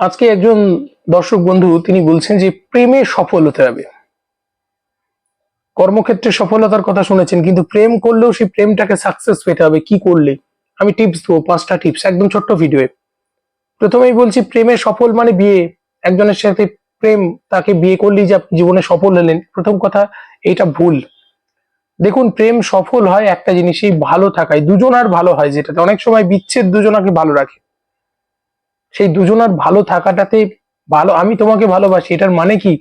আজকে একজন দর্শক বন্ধু, তিনি বলছেন যে প্রেমে সফল হতে হবে। কর্মক্ষেত্রে সফলতার কথা শুনেছেন, কিন্তু প্রেম করলেও সেই প্রেমটাকে সাকসেস পেতে হবে। কি করলে? আমি টিপস দেবো, পাঁচটা টিপস একদম ছোট্ট ভিডিওয়ে প্রথমেই বলছি, প্রেমে সফল মানে বিয়ে। একজনের সাথে প্রেম, তাকে বিয়ে করলেই যে জীবনে সফল হলেন। প্রথম কথা এটা ভুল। দেখুন, প্রেম সফল হয় একটা জিনিসই ভালো থাকায়। দুজনার ভালো হয়, যেটাতে অনেক সময় বিচ্ছেদ দুজনাকে ভালো রাখে। সেই দুজনার ভালো থাকাটাতে ভালো, আমি তোমাকে ভালোবাসি, এটার মানে কি?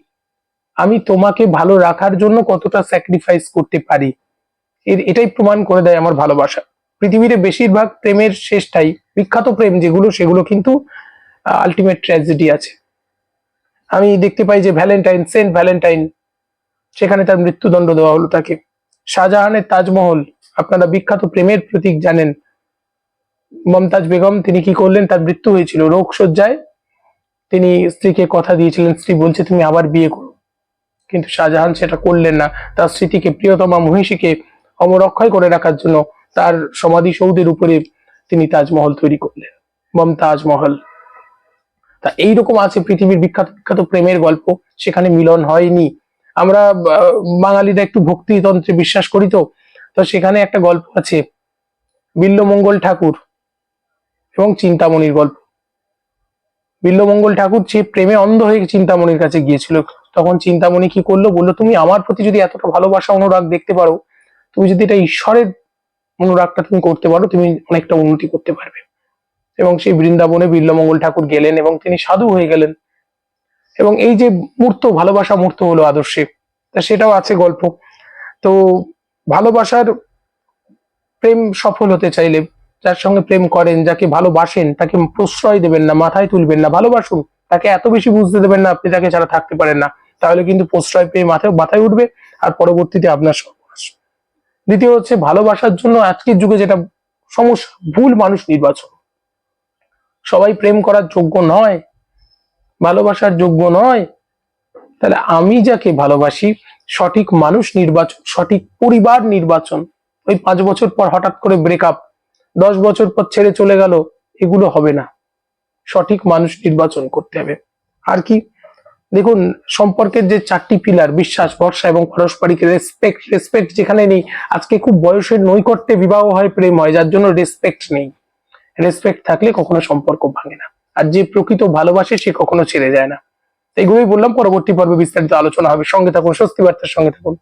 আমি তোমাকে ভালো রাখার জন্য কতটা স্যাক্রিফাইস করতে পারি? এর, এটাই প্রমাণ করে দেয় আমার ভালোবাসা। পৃথিবীতে বেশিরভাগ প্রেমের শেষটাই বিখ্যাত প্রেম, যেগুলো, সেগুলো কিন্তু আলটিমেট ট্র্যাজেডি আছে। আমি দেখতে পাই যে ভ্যালেন্টাইন সেন্ট ভ্যালেন্টাইন সেখানে তার মৃত্যুদণ্ড দেওয়া হলো তাকে। শাহজাহানের তাজমহল, আপনারা বিখ্যাত প্রেমের প্রতীক জানেন। মমতাজ বেগম, তিনি কি করলেন? তার মৃত্যু হয়েছিল রোগ শয্যায় তিনি স্ত্রীকে কথা দিয়েছিলেন, স্ত্রী বলছে, তুমি আবার বিয়ে করো। কিন্তু শাহজাহান সেটা করলেন না। তার স্মৃতিকে, প্রিয়তমা মহিষীকে অমরক্ষয় করে রাখার জন্য তার সমাধিসৌধের উপরে তিনি তাজমহল তৈরি করলেন, মমতাজ মহল। তা এইরকম আছে পৃথিবীর বিখ্যাত বিখ্যাত প্রেমের গল্প। সেখানে মিলন হয়নি। আমরা বাঙালিরা একটু ভক্তিতন্ত্রে বিশ্বাস করি তো। তো সেখানে একটা গল্প আছে, বিল্লমঙ্গল ঠাকুর। এবং চিন্তামণির গল্প। বিল্লমঙ্গল ঠাকুর যে প্রেমে অন্ধ হয়ে চিন্তামণির কাছে গিয়েছিল, তখন চিন্তামণি কি করল? বলল, তুমি আমার প্রতি যদি এতটা ভালোবাসা, অনুরাগ দেখতে পারো, তুমি যদি এটা ঈশ্বরের অনুরাগটা তুমি করতে পারো, তুমি অনেকটা উন্নতি করতে পারবে। এবং সেই বৃন্দাবনে বিল্লমঙ্গল ঠাকুর গেলেন এবং তিনি সাধু হয়ে গেলেন। এবং এই যে মূর্ত, ভালোবাসা মূর্ত হলো আদর্শে, তা সেটাও আছে গল্প। তো ভালোবাসার প্রেম সফল হতে চাইলে যার সঙ্গে প্রেম করেন, যাকে ভালোবাসেন, তাকে প্রশ্রয় দেবেন না, মাথায় তুলবেন না, ভালোবাসুন, তাকে এত বেশি বুঝতে দেবেন না আপনি, তাকে ছাড়া থাকতে পারেন না। তাহলে কিন্তু প্রশ্রয় পেয়ে মাথায় মাথায় উঠবে আর পরবর্তীতে আপনার সর্বনাশ দ্বিতীয় হচ্ছে ভালোবাসার জন্য আজকের যুগে যেটা সমস্যা, ভুল মানুষ নির্বাচন। সবাই প্রেম করার যোগ্য নয়, ভালোবাসার যোগ্য নয়। তাহলে আমি যাকে ভালোবাসি, সঠিক মানুষ নির্বাচন, সঠিক পরিবার নির্বাচন, ওই পাঁচ বছর পর হঠাৎ করে ব্রেকআপ দশ বছর পর ছেড়ে চলে গেল, এগুলো হবে না। সঠিক মানুষ নির্বাচন করতে হবে। আর কি? দেখুন, সম্পর্কের যে চারটি পিলার বিশ্বাস, ভরসা এবং পারস্পরিক রেসপেক্ট রেসপেক্ট যেখানে নেই, আজকে খুব বয়সের নৈকট্যে বিবাহ হয়, প্রেম হয়, যার জন্য রেসপেক্ট নেই। রেসপেক্ট থাকলে কখনো সম্পর্ক ভাঙে না। আর যে প্রকৃত ভালোবাসে, সে কখনো ছেড়ে যায় না। এগুলোই বললাম, পরবর্তী পর্বে বিস্তারিত আলোচনা হবে। সঙ্গে থাকুন, স্বস্তি বার্তার সঙ্গে থাকুন।